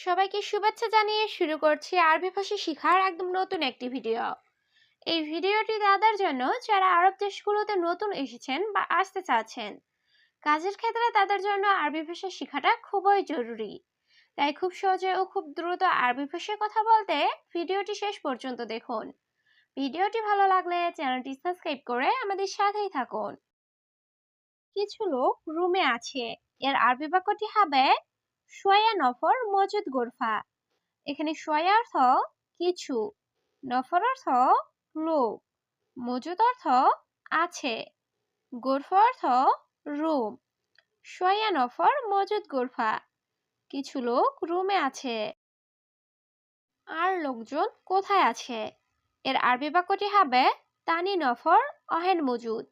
সবাইকে শুভেচ্ছা জানিয়ে শুরু করছি আরবি ভাষা শেখার একদম নতুন একটি ভিডিও এই ভিডিওটি দাদার জন্য যারা আরব দেশগুলোতে নতুন এসেছেন বা আসতে চাচ্ছেন, কাজের ক্ষেত্রে তাদের জন্য আরবি ভাষা শেখাটা খুবই জরুরি। তাই খুব সহজে ও খুব দ্রুত আরবি ভাষায় কথা বলতে ভিডিওটি শেষ পর্যন্ত দেখুন। ভিডিওটি ভালো লাগলে চ্যানেলটি সাবস্ক্রাইব করে আমাদের সাথেই থাকুন। কিছু লোক রুমে আছে। এর আরবি বাক্যটি হবে সোয়া নফর মজুদ গোরফা। এখানে শোয়া অর্থ কিছু, নফর অর্থ লোক, মজুদ অর্থ আছে, গোরফা অর্থ রুম। শোয়া নফর মজুদ গোরফা। কিছু লোক রুমে আছে। আর লোকজন কোথায় আছে? এর আরবি বাক্যটি হবে তানি নফর অহেন মজুদ।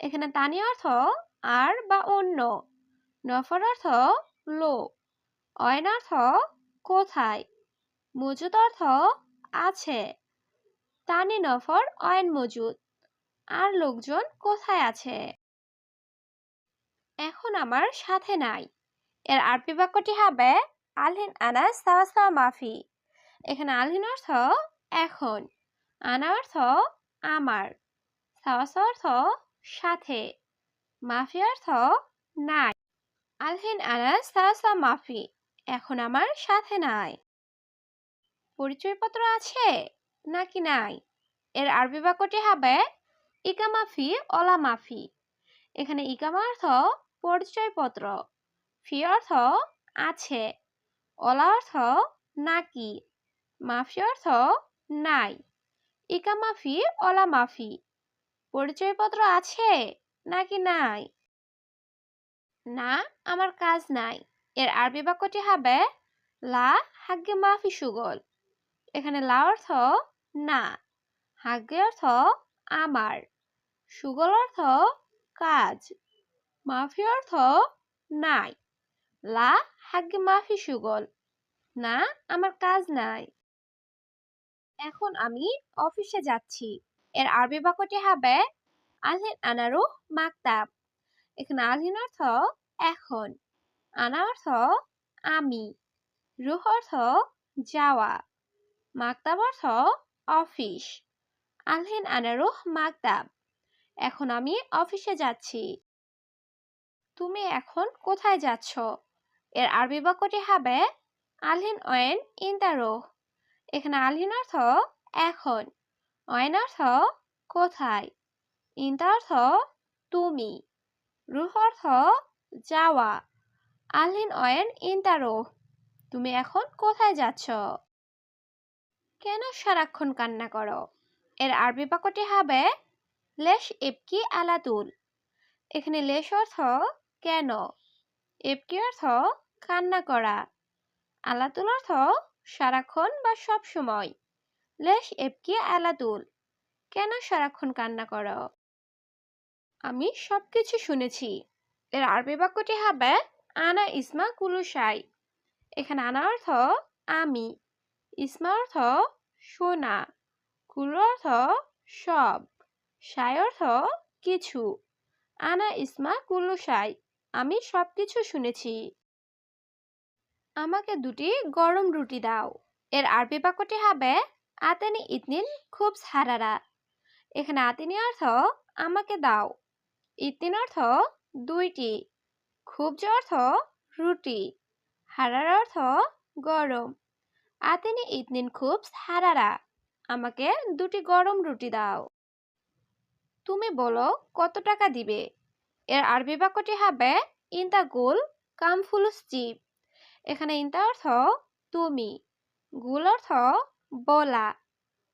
এখানে তানি অর্থ আর বা অন্য, নফর অর্থ লোক। অয়ন অর্থ কোথায়? মজুদ অর্থ আছে। তানি নফর অয়ন মজুদ। আর লোকজন কোথায় আছে? এখন আমার সাথে নাই। এর আরবি বাক্যটি হবে আলহিন আনাস সাওয়াসা মাফি। এখানে আলহিন অর্থ এখন, আনা অর্থ আমার সাওয়াসা অর্থ সাথে, মাফি অর্থ নাই। আলহিন আনাস সাওয়াসা মাফি। এখন আমার সাথে নাই। পরিচয়পত্র আছে? নাকি নাই? এর আরবি বাক্যটি হবে, ইকামাফি অলা মাফি। এখানে ইকামা অর্থ পরিচয়পত্র। ফি অর্থ আছে। অলা অর্থ নাকি? মাফি অর্থ নাই। ইকামাফি অলা মাফি। পরিচয়পত্র আছে নাকি নাই? না, আমার কাজ নাই। এর আরবি বাক্যটি হবে, লা হাগ্গে মাফি সুগল। এখানে লা অর্থ, না। হাগ্গে অর্থ, আমার। সুগল অর্থ, কাজ। মাফি অর্থ, নাই। লা হাগ্গে মাফি সুগল। না, আমার কাজ নাই। এখন আমি অফিসে যাচ্ছি। এর আরবি বাক্যটি হবে, আলহিন আনারু মাকতাব। এখানে আলহিন অর্থ, এখন। আনা অর্থ আমি। রুহ অর্থ যাওয়া। মাকতাব অর্থ অফিস আলহিন আনারুহ মাকতাব এখন আমি অফিসে যাচ্ছি। তুমি এখন কোথায় যাচ্ছ? এর আরবি বাক্যটি হবে আলহিন ওয়েন ইন্তারোহ এখানে আলহিন অর্থ এখন। ওয়েন অর্থ কোথায়? ইন্তা অর্থ তুমি। রুহ অর্থ যাওয়া। আলহিন ওয়েন ইন্তারোহ তুমি এখন কোথায় যাচ্ছ? কেন সারাক্ষণ কান্না করো? এর আরবি বাক্যটি হবে, লেশ এপকি আলাতুল এখানে লেশ অর্থ, কেন? এপকি অর্থ, কান্না করা। আলাতুল অর্থ, সারাক্ষণ বা সব সময়। লেশ এপকি আলাতুল কেন সারাক্ষণ কান্না করো? আমি সবকিছু শুনেছি। এর আরবি বাক্যটি হবে আনা ইসমা কুলুসাই এখানে আনা অর্থ আমি, ইসমা অর্থ সোনা, কুলু অর্থ সব, সাই অর্থ কিছু। আনা ইসমা কুলু সাই আমি সব কিছু শুনেছি। আমাকে দুটি গরম রুটি দাও। এর আরবি বাক্যটি হবে আতেনি ইতনিন খুব সারারা। এখানে আতিনি অর্থ আমাকে দাও। ইতিন অর্থ দুইটি। খুব অর্থ? রুটি। হারার অর্থ গরম। আতিনি ইতনিন খুব হারারা। আমাকে দুটি গরম রুটি দাও। তুমি বলো, কত টাকা দিবে? এর আরবি বাক্যটি হবে, ইন্তা গুল কাম ফুলুস চিপ এখানে ইন্তা অর্থ, তুমি। গুল অর্থ, বলা।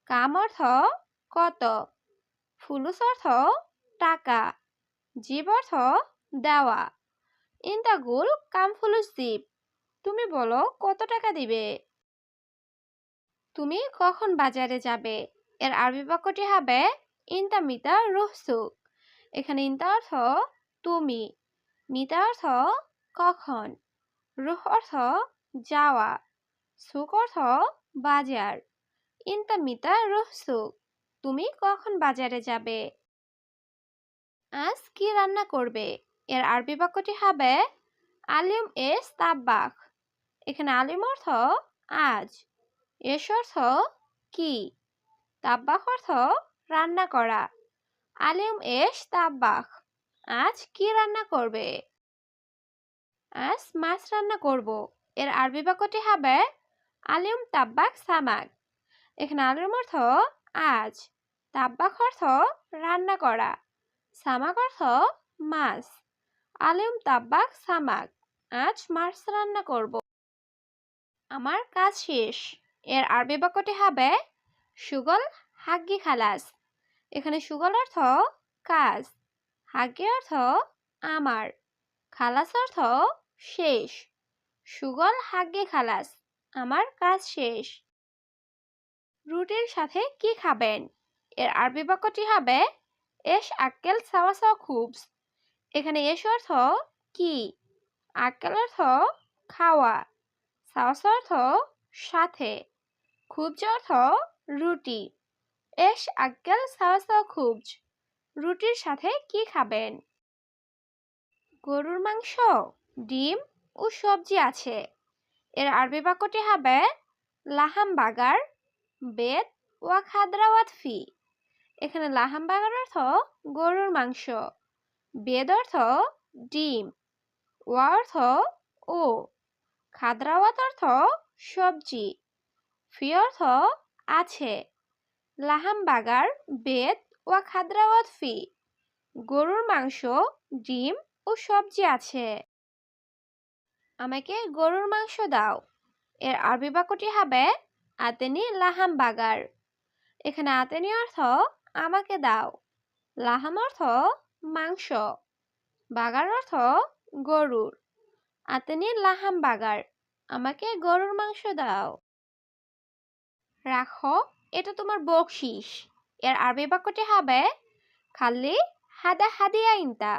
কাম অর্থ, কত। ফুলুস অর্থ, টাকা। জীব অর্থ, দেওয়া। ইন্তা গুল কাম ফুলুস জীব তুমি বলো, কত টাকা দিবে? তুমি কখন বাজারে যাবে? এর আরবি বাক্যটি হবে ইন্তা মিতা রুহসুক এখানে ইন্তা অর্থ, তুমি মিতা অর্থ, কখন রুহ অর্থ, যাওয়া সুক অর্থ, বাজার ইন্তা মিতা রুহসুক তুমি কখন বাজারে যাবে? আজ কি রান্না করবে? এর আরবি বাক্যটি হবে আলিম এস তাব্বাক। এখানে আলিম অর্থ আজ, এস অর্থ কি তাব্বাখ অর্থ রান্না করা। আলিম এস তাব্বাখ আজ কি রান্না করবে? আজ মাছ রান্না করব। এর আরবি বাক্যটি হবে আলিম তাব্বাক সামাক। এখানে আলিম অর্থ আজ, তাব্বাক অর্থ রান্না করা, সামাক অর্থ মাছ। আলিম তাব্বাক, সামাক। আজ মাছ রান্না করব। আমার কাজ শেষ। এর আরবি বাক্যটি হবে সুগল হাগ্গি খালাস। এখানে সুগল অর্থ কাজ। হাগ্গি অর্থ আমার। খালাস অর্থ শেষ। সুগল হাগ্গি খালাস, আমার কাজ শেষ। রুটির সাথে কি খাবেন? এর আরবি বাক্যটি হবে এস আক্কেল সাওয়া সাওয়া খুবস। এখানে এস অর্থ কি? আক্কেল অর্থ খাওয়া। সাওয়া অর্থ সাথে। খুবজ অর্থ রুটি। এস আক্কেল সাওয়া খুবজ। রুটির সাথে কি খাবেন? গরুর মাংস, ডিম ও সবজি আছে। এর আরবি বাক্যটি হবে লাহাম বাগার, বেদ ওয়া খাদরাওয়াত ফি। এখানে লাহাম বাগার অর্থ গরুর মাংস। বেদ অর্থ ডিম ওয়া অর্থ ও, খাদ্রাওয়াত অর্থ সবজি, ফি অর্থ আছে। লাহাম বাগার, বেদ ওয়া খাদ্রাওয়াত ফি, গরুর মাংস, ডিম ও সবজি আছে। আমাকে গরুর মাংস দাও। এর আরবি বাক্যটি হবে আতেনি লাহাম বাগার। এখানে আতেনি অর্থ আমাকে দাও। লাহাম অর্থ মাংস। বাগার অর্থ গরুর। আতেনি লাহাম বাগার, আমাকে গরুর মাংস দাও। রাখো, এটা তোমার বকশিস। এর আরবি বাক্যটি হবে খাল্লি হাদা হাদিয়া ইন্তা।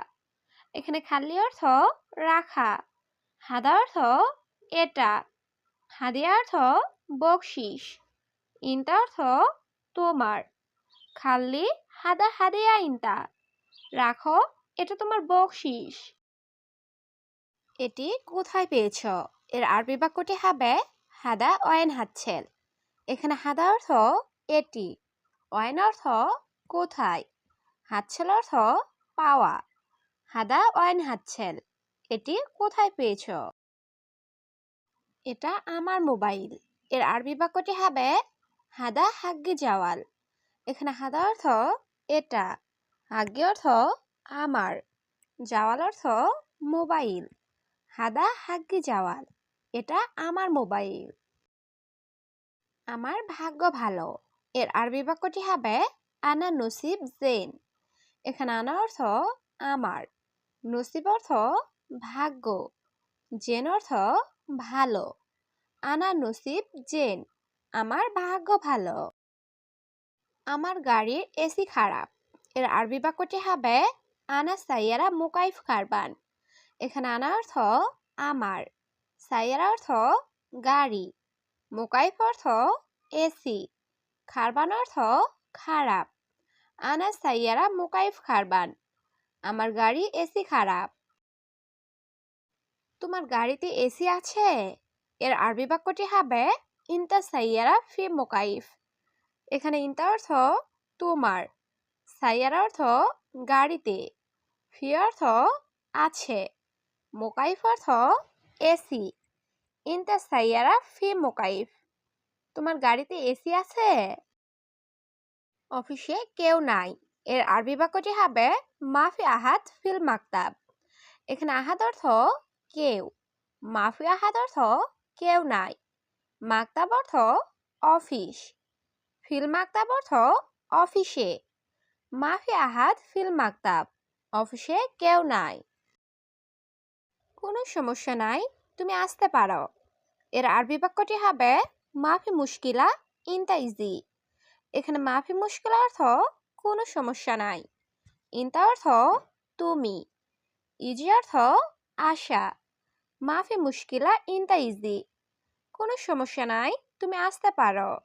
এখানে খাল্লি অর্থ রাখা। হাদা অর্থ এটা। হাদিয়া অর্থ বকশিস। ইন্তা অর্থ তোমার। খাল্লি হাদা হাদিয়া ইন্তা। রাখো, এটা তোমার বকশিস। এটি কোথায় পেয়েছ? এর আরবি বাক্যটি হবে, হাদা অয়েন হাতছেল। এখানে হাদা অর্থ এটি। অয়েন অর্থ কোথায়? হাতছেল অর্থ পাওয়া। হাদা অয়েন হাতছেল। এটি কোথায় পেয়েছ? এটা আমার মোবাইল। এর আরবি বাক্যটি হবে, হাদা হাগ্গি জাওয়াল। এখানে হাদা অর্থ এটা। হাগ্গি অর্থ আমার জাওয়াল অর্থ মোবাইল। হাদা হাগ্গি জাওয়াল এটা আমার মোবাইল। আমার ভাগ্য ভালো, এর আরবি বাক্যটি হবে আনা নসিব জেন। এখানে আনা অর্থ আমার, নসিব অর্থ ভাগ্য, জেন অর্থ ভালো, আনা নসিব জেন, আমার ভাগ্য ভালো। আমার গাড়ির এসি খারাপ এর আরবি বাক্যটি হবে, আনা সাইয়ারা মুকাইফ কারবান। এখানে আনা অর্থ, আমার। সাইয়ারা অর্থ, গাড়ি। মুকাইফ অর্থ, এসি। খারবান অর্থ, খারাপ। আনা সাইয়ারা মুকাইফ খারবান আমার গাড়ি এসি খারাপ। তোমার গাড়িতে এসি আছে? এর আরবি বাক্যটি হবে, ইন্তা সাইয়ারা ফি মোকাইফ। এখানে ইন্তা অর্থ, তোমার। সাইয়ারা অর্থ গাড়িতে ফি অর্থ আছে, মোকাইফ অর্থ এসি, ইন্তা সাইয়ারা ফি মোকাইফ। তোমার গাড়িতে এসি আছে? অফিসে কেউ নাই। এর আরবি বাক্যটি হবে মাফি আহাত ফিল মাকতাব। এখানে আহাত অর্থ কেউ, মাফি আহাদ অর্থ কেউ নাই। মাকতাব অর্থ অফিস। ফিল মাকতাব অর্থ অফিসে। মাফি আহাদ ফিল মাকতাব অফিসে কেউ নাই। কোনো সমস্যা নাই, তুমি আসতে পারো। এর আরবি বাক্যটি হবে, মাফি মুশকিলা ইনতা ইজি। এখানে মাফি মুশকিল অর্থ, কোনো সমস্যা নাই। ইনতা অর্থ, তুমি। ইজি অর্থ, আশা। মাফি মুশকিলা ইনতা ইজি। কোনো সমস্যা নাই, তুমি আসতে পারো।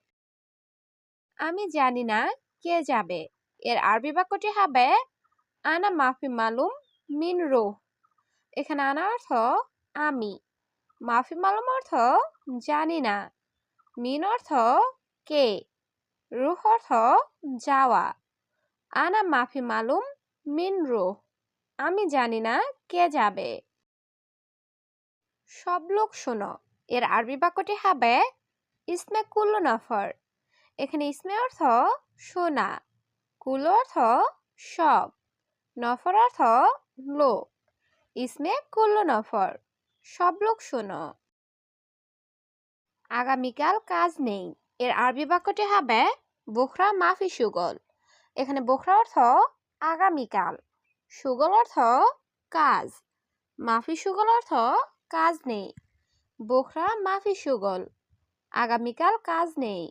আমি জানি না কে যাবে। এর আরবি বাক্যটি হবে, আনা মাফি মালুম মিন রোহ। এখানে আনা অর্থ, আমি। মাফি মালুম অর্থ, জানি না। মিন অর্থ, কে? রুহ অর্থ, যাওয়া। আনা মাফি মালুম মিন রুহ। আমি জানি না কে যাবে। সব লোক শোনো, এর আরবি বাক্যটি হবে, ইসমে কুল্লু নফর। এখানে ইসমে অর্থ, শোনা। কুল্লু অর্থ সব, নফর অর্থ লোক। ইসমে কুল্লু নফর, সব লোক শোনো। আগামীকাল কাজ নেই, এর আরবি বাক্যটি হবে বোখরা মাফি সুগল। এখানে বোখরা অর্থ আগামীকাল, সুগল অর্থ কাজ, মাফি সুগল অর্থ কাজ নেই। বোখরা মাফি সুগল, আগামীকাল কাজ নেই।